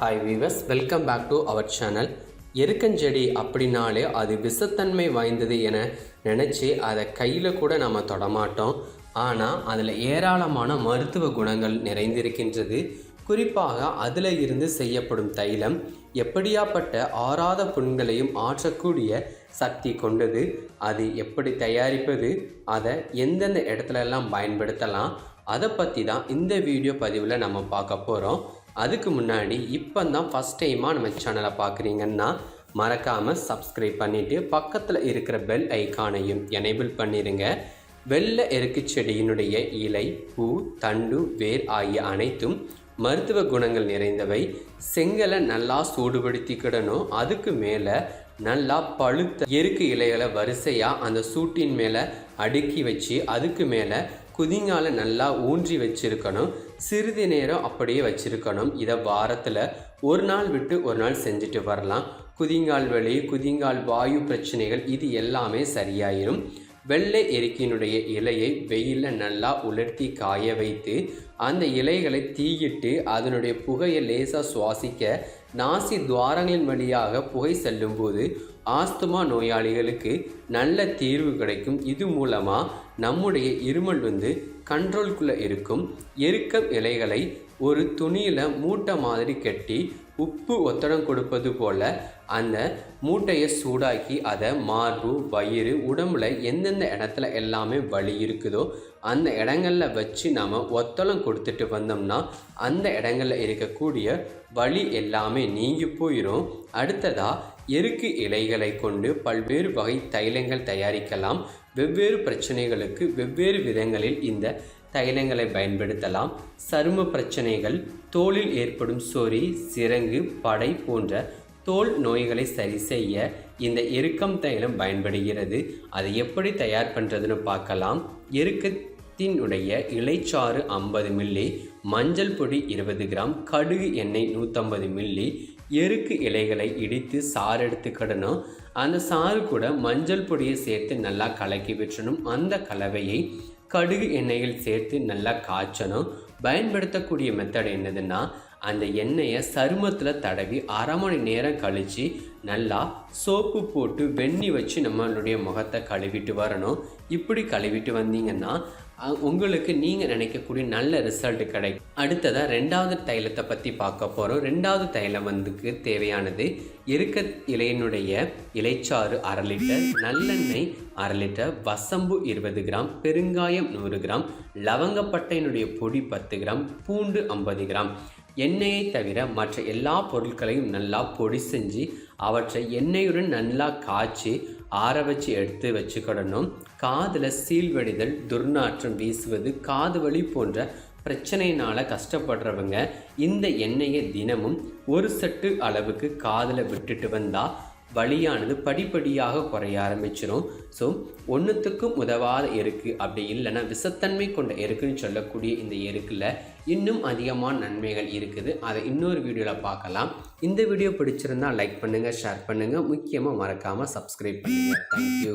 Hi viewers welcome back to our channel எருக்கஞ்செடி அப்படின்னாலே அது விஷத்தன்மை வாய்ந்தது என நினச்சி அதை கையில் கூட நம்ம தொடமாட்டோம். ஆனால் அதில் ஏராளமான மருத்துவ குணங்கள் நிறைந்திருக்கின்றது. குறிப்பாக அதில் இருந்து செய்யப்படும் தைலம் எப்படியாப்பட்ட ஆறாத புண்களையும் ஆற்றக்கூடிய சக்தி கொண்டது. அது எப்படி தயாரிப்பது அதை எந்தெந்த இடத்துல எல்லாம் பயன்படுத்தலாம் அதை பற்றி தான் இந்த வீடியோ பதிவில் நம்ம பார்க்க போகிறோம் அதுக்கு முன்னாடி இப்போ தான் ஃபஸ்ட் டைமாக நம்ம சேனலை பார்க்குறீங்கன்னா மறக்காமல் சப்ஸ்கிரைப் பண்ணிவிட்டு பக்கத்தில் இருக்கிற பெல் ஐக்கானையும் எனேபிள் பண்ணிடுங்க வெள்ளை எருக்கு செடியினுடைய இலை பூ தண்டு வேர் ஆகிய அனைத்தும் மருத்துவ குணங்கள் நிறைந்தவை. செங்கலை நல்லா சூடுபடுத்திக்கிடணும். அதுக்கு மேலே நல்லா பழுத்த எருக்கு இலைகளை வரிசையாக அந்த சூட்டின் மேலே அடுக்கி வச்சு அதுக்கு மேலே குதிங்கால நல்லா ஊன்றி வச்சிருக்கணும். சிறிது நேரம் அப்படியே வச்சிருக்கணும். இதை வாரத்தில் ஒரு நாள் விட்டு ஒரு நாள் செஞ்சுட்டு வரலாம். குதிங்கால் வலி குதிங்கால் வாயு பிரச்சனைகள் இது எல்லாமே சரியாயிரும். வெள்ளை எருக்கினுடைய இலையை வெயிலில் நல்லா உலர்த்தி காய வைத்து அந்த இலைகளை தீயிட்டு அதனுடைய புகையை லேசாக சுவாசிக்க நாசி துவாரங்களின் வழியாக புகை செல்லும்போது ஆஸ்துமா நோயாளிகளுக்கு நல்ல தீர்வு கிடைக்கும். இது மூலமாக நம்முடைய இருமல் வந்து கண்ட்ரோல்குள்ளே இருக்கும். எருக்கம் இலைகளை ஒரு துணியில் மூட்டை மாதிரி கட்டி உப்பு ஒத்தடம் கொடுப்பது போல் அந்த மூட்டையை சூடாக்கி அதை மார்பு வயிறு உடம்புல எந்தெந்த இடத்துல எல்லாமே வலி இருக்குதோ அந்த இடங்களில் வச்சு நாம் ஒத்தளம் கொடுத்துட்டு வந்தோம்னா அந்த இடங்களில் இருக்கக்கூடிய வலி எல்லாமே நீங்கி போயிடும் அடுத்ததாக எருக்கு இலைகளை கொண்டு பல்வேறு வகை தைலங்கள் தயாரிக்கலாம். வெவ்வேறு பிரச்சனைகளுக்கு வெவ்வேறு விதங்களில் இந்த தைலங்களை பயன்படுத்தலாம். சரும பிரச்சனைகள் தோலில் ஏற்படும் சொறி சிறங்கு படை போன்ற தோல் நோய்களை சரி செய்ய இந்த எருக்கம் தைலம் பயன்படுகிறது. அதை எப்படி தயார் பண்ணுறதுன்னு பார்க்கலாம். எருக்கத்தினுடைய இலைச்சாறு ஐம்பது மில்லி மஞ்சள் பொடி இருபது கிராம் கடுகு எண்ணெய் நூற்றம்பது மில்லி எருக்கு இலைகளை இடித்து சாறு எடுத்துக்கிடணும் அந்த சாறு கூட மஞ்சள் பொடியை சேர்த்து நல்லா கலக்கி விட்டுறணும். அந்த கலவையை கடுகு எண்ணெயில் சேர்த்து நல்லா காய்ச்சணும். பயன்படுத்தக்கூடிய மெத்தட் என்னதுன்னா அந்த எண்ணெயை சருமத்தில் தடவி அரை மணி நேரம் கழித்து நல்லா சோப்பு போட்டு வெண்ணி வச்சு நம்மளுடைய முகத்தை கழுவிட்டு வரணும். இப்படி கழுவிட்டு வந்தீங்கன்னா உங்களுக்கு நீங்கள் நினைக்கக்கூடிய நல்ல ரிசல்ட் கிடைக்கும். அடுத்ததாக ரெண்டாவது தைலத்தை பற்றி பார்க்க போகிறோம் ரெண்டாவது தைலம் வந்துக்கு தேவையானது இருக்க இலையினுடைய இலைச்சாறு அரை லிட்டர் நல்லெண்ணெய் அரை லிட்டர் வசம்பு இருபது கிராம் பெருங்காயம் நூறு கிராம் லவங்கப்பட்டையினுடைய பொடி பத்து கிராம் பூண்டு ஐம்பது கிராம். எண்ணெயை தவிர மற்ற எல்லா பொருட்களையும் நல்லா பொடி செஞ்சு அவற்றை எண்ணெயுடன் நல்லா காய்ச்சி ஆற வச்சு எடுத்து வச்சுக்கிடணும். காதில் சீல்வடிதல் துர்நாற்றம் வீசுவது காது வலி போன்ற பிரச்சனையினால் கஷ்டப்படுறவங்க இந்த எண்ணெயை தினமும் ஒரு சட்டு அளவுக்கு காதில் விட்டுட்டு வந்தால் வழியானது படிப்படியாக குறைய ஆரம்பிச்சிடும் ஸோ ஒன்றுத்துக்கும் உதவாத எருக்கு அப்படி இல்லைன்னா விசத்தன்மை கொண்ட எருக்குன்னு சொல்லக்கூடிய இந்த எருக்கில் இன்னும் அதிகமான நன்மைகள் இருக்குது. அதை இன்னொரு வீடியோவில் பார்க்கலாம். இந்த வீடியோ பிடிச்சிருந்தால் லைக் பண்ணுங்கள் ஷேர் பண்ணுங்கள் முக்கியமாக மறக்காமல் சப்ஸ்கிரைப் பண்ணுங்கள் தேங்க்யூ